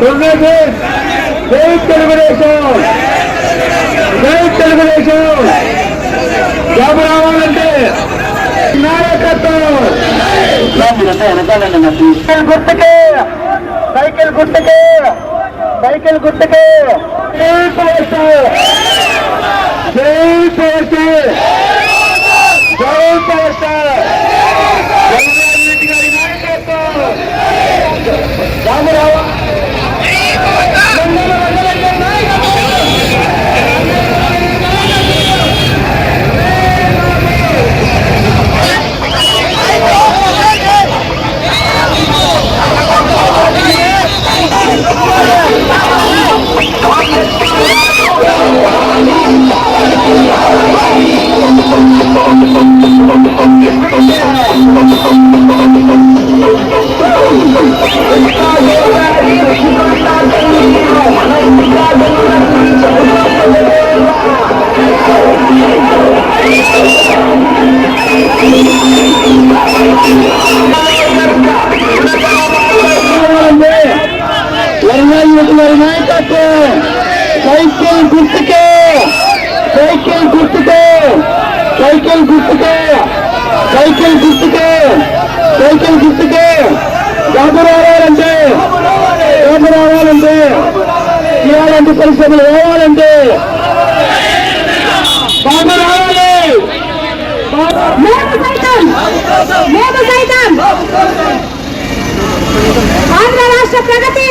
దుర్గజిత్ జై తెలుగుదేశం జై తెలుగుదేశం జాబు రావాలంటే నాయకత్వం సైకిల్ గుర్తుకే సైకిల్ గుర్తుకే సైకిల్ గుర్తుకే జై పోస్ట్ జై పోస్ట్ జై పోస్ట్ వరనాయుడు గారి నాయకత్వం సైకిల్ గుర్తుకే సైకిల్ గుర్తుకే సైకిల్ గుర్తుకే సైకిల్ గుర్తుకే. సైకిల్ జాబు రావాలంటే జాబు రావాలంటే ఇలాంటి పరిశ్రమలు రావాలంటే బాబు రావాలి ఆంధ్ర రాష్ట్ర ప్రగతి.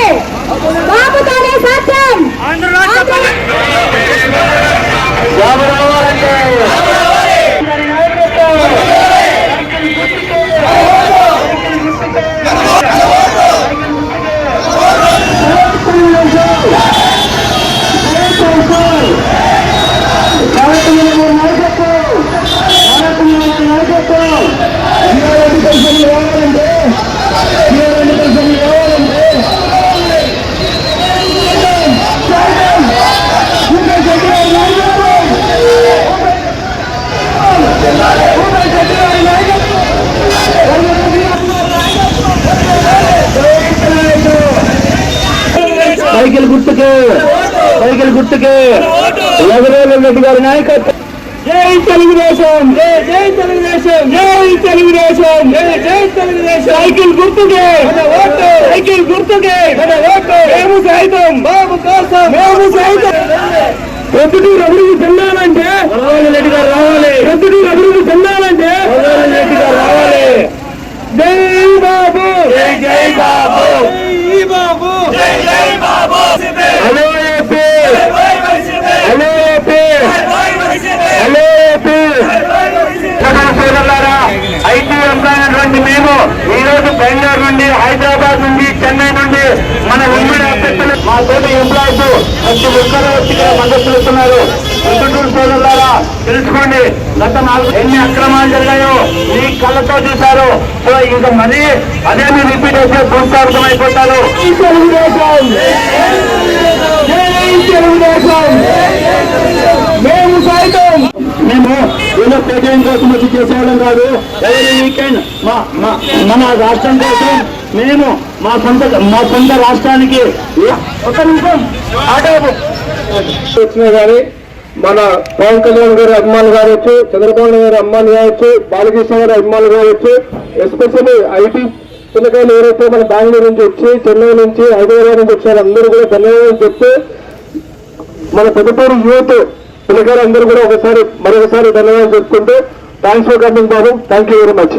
సైకిల్ గుర్తుకే సైకిల్ గుర్తుకే. రఘురామ రెడ్డి గారి నాయకత్వం. జై తెలుగుదేశం జై తెలుగుదేశం జై తెలుగుదేశం జై తెలుగుదేశం. సైకిల్ గుర్తుకే ఓటు. సైకిల్ గుర్తుకే మేము సైతం బాబు కోసం. మేము సైతం. ప్రొద్దుటూరు అభివృద్ధి చెందాలంటే వరవాళ్ళ రెడ్డి గారు రావాలి ప్రొద్దుటూరు అభివృద్ధి చెందాలంటే వరవాళ్ళ రెడ్డి గారు రావాలి జై బాబు జై జై బాబు జై Babu hello AP hello AP hello AP సోదర సోదరులారా ఐటీ ఎంప్లాయినటువంటి మేము ఈ రోజు బెంగళూరు నుండి హైదరాబాద్ నుండి చెన్నై నుండి మన ఉమ్మడి అభ్యర్థులు మా తోటి ఎంప్లాయీస్ ప్రతి ఒక్కరూ వచ్చి ఇక్కడ మద్దతు ఇస్తున్నారు ప్రొద్దుటూరు సోదరులారా తెలుసుకోండి. గత నాలుగు ఎన్ని అక్రమాలు జరిగాయో మీ కళ్ళతో చూశారు. సో ఇంకా మరీ అదే మీరు రిపీట్ చేస్తే భూస్థాపితం అయిపోతారు మేము సైతం! మేము ఏదో కోసం వచ్చి చేసేవాళ్ళం కాదు. ఎవరి వీకెండ్ మా మా- మన రాష్ట్రం కోసం మేము మా సొంత మా సొంత రాష్ట్రానికి. ఒక నిమిషం. ఆటో వచ్చినా కానీ మన పవన్ కళ్యాణ్ గారి అభిమానులు కావచ్చు చంద్రబాబు గారి అభిమానులు కావచ్చు బాలకృష్ణ గారి అభిమానులు కావచ్చు ఎస్పెషల్లీ ఐటీ పిల్లకాయలు ఎవరైతే మన బెంగళూరు నుంచి వచ్చి చెన్నై నుంచి హైదరాబాద్ నుంచి వచ్చారు అందరూ కూడా ధన్యవాదాలు చెప్తే మన పెద్దపూరు యూత్ పిల్లకాయలు అందరూ కూడా ఒకసారి మరొకసారి ధన్యవాదాలు చెప్పుకుంటూ thanks for coming Babu. Thank you very much